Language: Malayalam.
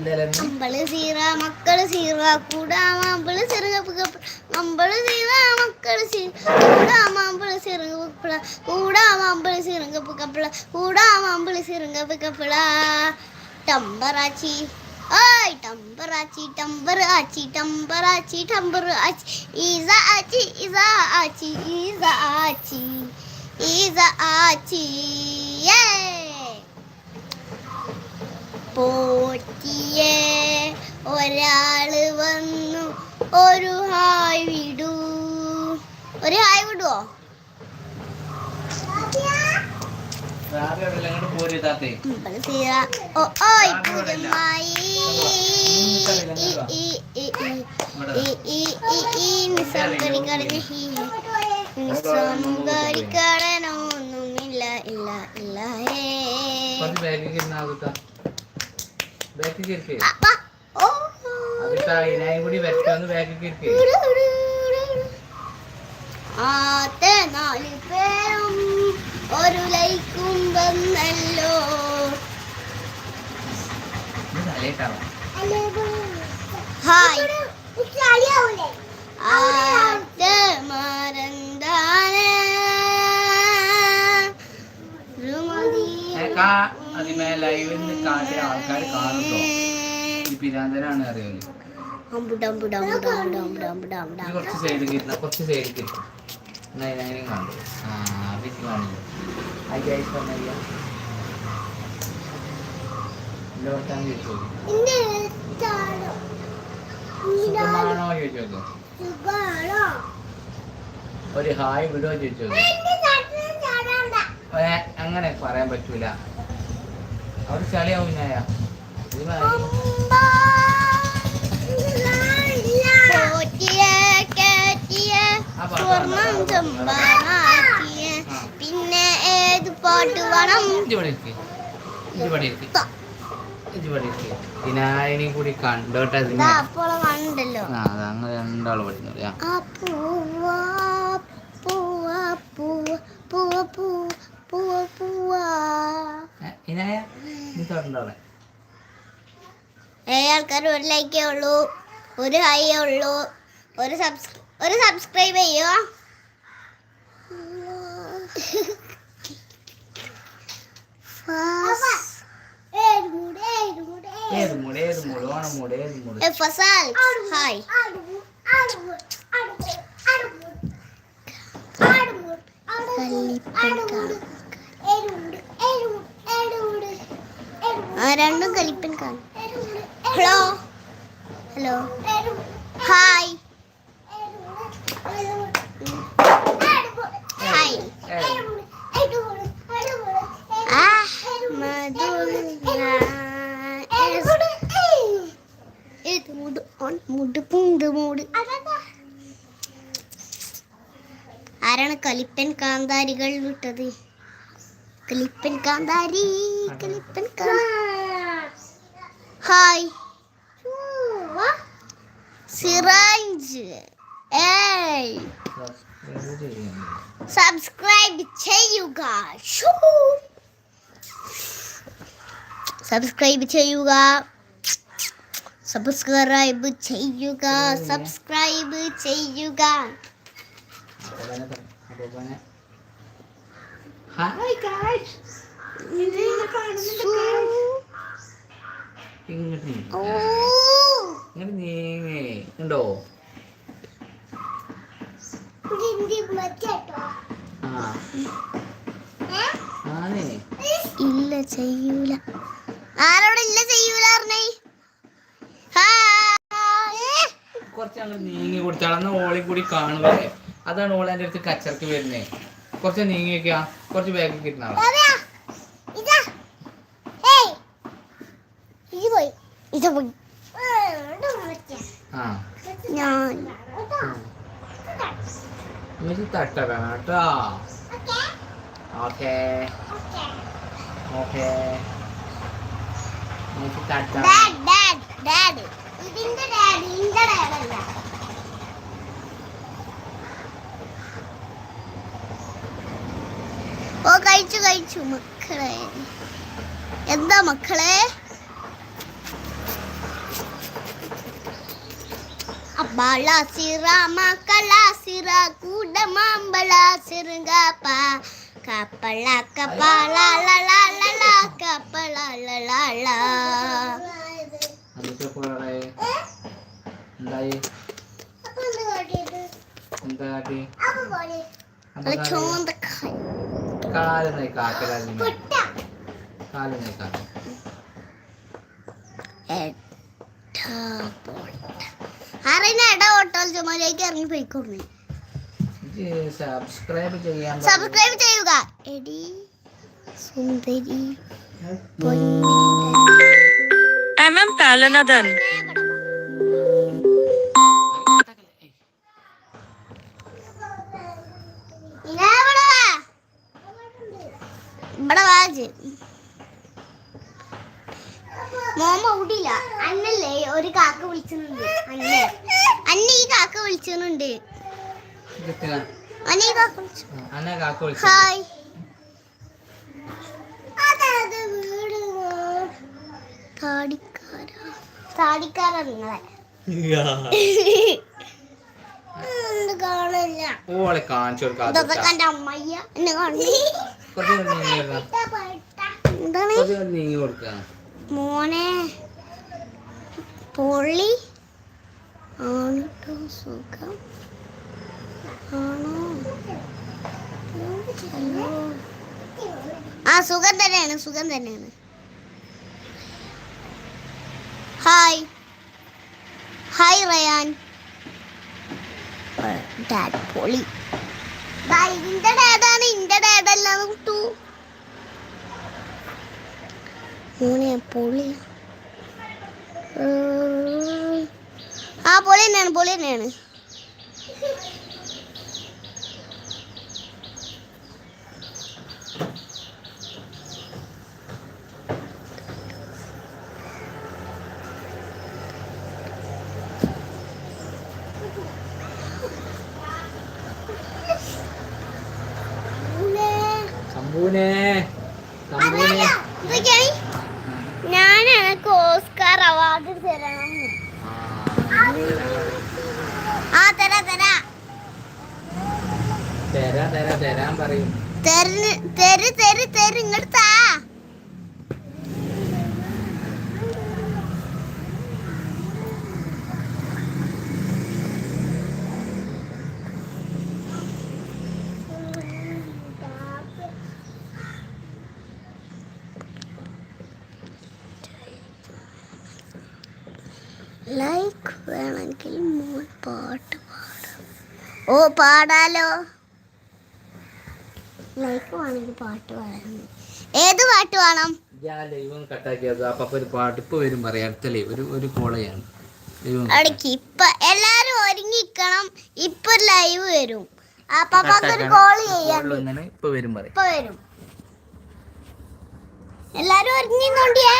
அம்பளு சீரா மக்கள் சீரா கூட மாம்பழு சிறுகப்பு அம்பளு சீரா மக்கள் சீரா கூட மாம்பழு சிறுகப்புல கூட மாம்பழு சிறுகப்பு கப்பல கூட மாம்பழு சிறுகப்பு கப்பல டம்பராச்சி ஆய் டம்பர் ஆச்சி டம்பர் ஆச்சி டம்பர் ஆச்சி டம்பர் ஆச்சி ஈசா ஆச்சி ஈசா ஆச்சி ஈசா ஆச்சி ஈசா ஆச்சி ஏ പോറ്റിയെ ഒരാൾ വന്നു ഒരു ഹായ് വിടൂ. ഒരു ഹായ് വിടുവോ? ഒന്നുമില്ല ഇല്ല ഇല്ല ഏ. ബാക്കിൽ കയറിക്കേ ഒരു ലൈക്കും വന്നല്ലോ ഹായ്. ആദ്യ അതിമേ ലൈവിൽ കാട്ടിയ ആൾക്കാർ കാണുന്നു ഈ അറിയുന്നത്. കുറച്ച് സൈഡിൽ ഇരുന്ന കുറച്ച് സൈഡിൽ കണ്ടു ആ കാണില്ല അയ്യായി പറഞ്ഞ എന്റെ വർത്താനം ചോദിച്ചു സുഖമാണോ ചോദിച്ചു ഒരു ഹായ് വിടോ ചോദിച്ചു അങ്ങനെ പറയാൻ പറ്റൂല. അവിടെ ചളിയാവും ഞായ പിന്നെ ഏത് പാട്ട് വേണം ഇതിനായനി കൂടി കണ്ടോട്ടെ കണ്ടല്ലോ. അതങ്ങ് രണ്ടാൾ പഠിക്കുന്നില്ല ഇനായ ആൾക്കാർ ഒരു ലൈക്കേ ഉള്ളൂ ഒരു ഹൈയേ ഉള്ളൂ ഒരു സബ്സ്ക്രൈ ഒരു സബ്സ്ക്രൈബ് ചെയ്യോ ഹായ് ഹായ് രണ്ടും കലിപ്പൻ കാണും. ഹലോ ഹലോ ഹായ് ഹായ് ആരാണ് കലിപ്പൻ കാന്താരികൾ വിട്ടത്? കലിപ്പൻ കാന്താരി കലിപ്പൻ ഹായ് സിറാഞ്ച് ഏയ് സബ്സ്ക്രൈബ് ചെയ്യുക ഷൂ. സബ്സ്ക്രൈബ് ചെയ്യുക. സബ്സ്ക്രൈബ് ചെയ്യുക. സബ്സ്ക്രൈബ് ചെയ്യുക. ഹായ് ഗായ്സ് ഇങ്ങോട്ട് നീങ്ങ്. ഉണ്ടോ ഇല്ല ചെയ്യൂല. ആരോട് ഇല്ല ചെയ്യൂല കുറച്ച് അങ്ങോട്ട് നീങ്ങി കൊടുത്താളെന്ന് ഓളി കൂടി കാണുവേ അതാണ് ഓൾ എന്റെ അടുത്ത് കച്ചർക്ക് വരുന്നേ. കുറച്ച് നീങ്ങി വെക്കുക കുറച്ച് ബാഗിൽ കിട്ടുന്ന തട്ടണം കേട്ടോ. ഓക്കേ. ഓക്കേ. നമുക്ക് കാട്ടാം ഓ കഴിച്ചു കഴിച്ചു മക്കളെ എന്താ മക്കളെ அப்பாலா சிரா மக்களா சிரா கூட மாம்பழா சிறுங்கப்பா കപ്പള ലലല അതൊക്കെ പോളെ എന്തായി എന്താ കാട്ടി അത് ചോന്ത കൈ കാൽ നയി കാക്കലാലും കാൽ നയി കാക്ക അറിയുന്ന ഇട ഓട്ടോ ചുമലേക്ക് ഇറങ്ങി പോയിക്കൊടുന്നു സബ്സ്ക്രൈബ് ചെയ്യാൻ സബ്സ്ക്രൈബ് ചെയ്യുക. എടി സുന്ദരി. എം എം പാലനദൻ ഇവിടെ വാജ് മോമ ഉടില്ല അന്നല്ലേ ഒരു കാക്ക വിളിച്ചിട്ടുണ്ട് അന്നെ. അന്ന ഈ കാക്ക വിളിച്ചിട്ടുണ്ട് ഹായ്. താടിക്കാര. താടിക്കാര നിങ്ങളെ. എന്ത് കാണില്ല ഓളെ കാണിച്ചു കൊടുക്കാം മോനെ പൊള്ളി. ആണ് സുഖം. ആ സുഖം തന്നെയാണ് സുഖം തന്നെയാണ്. ഹായ് ഹായ് റയാൻ ഡാഡ് പൊളി ഇന്റെ ഡാഡാണ് ഇന്റെ ഡാഡല്ലാന്ന് കുട്ടു മോനെ പൊളി ആ പൊളി തന്നെയാണ് പൊളി തന്നെയാണ്. ഞാൻ എനിക്ക് ഓസ്കാർ അവാർഡ് തരണം. ആ തരാ തരാ. തരാ തരാ തരാൻ പറയും. തെര് തരു തരു തരു ഇങ്ങോട്ട് ലൈക്ക് വേണമെങ്കിൽ മോൾ പാട്ട് പാടാം. ഓ പാടാലോ? ലൈക്ക് വേണമെങ്കിൽ പാട്ട് പാടാം. ഏത് പാട്ട് വേണം ഞാൻ ലൈവ് കട്ടാക്കിയത് അപ്പൊ ഒരു പാട്ട് ഇപ്പൊ വരും പറയാം. അടുത്ത ലൈവ് ഒരു ഒരു കോളയാണ് ലൈവ് അടക്കി ഇപ്പൊ എല്ലാരും ഒരുങ്ങിക്കണം ഇപ്പൊ ലൈവ് വരും. അപ്പൊക്കൊരു കോൾ ചെയ്യാൻ ഇപ്പൊ വരും ഇപ്പൊ വരും. എല്ലാരും ഒരുങ്ങി നോണ്ടിയേ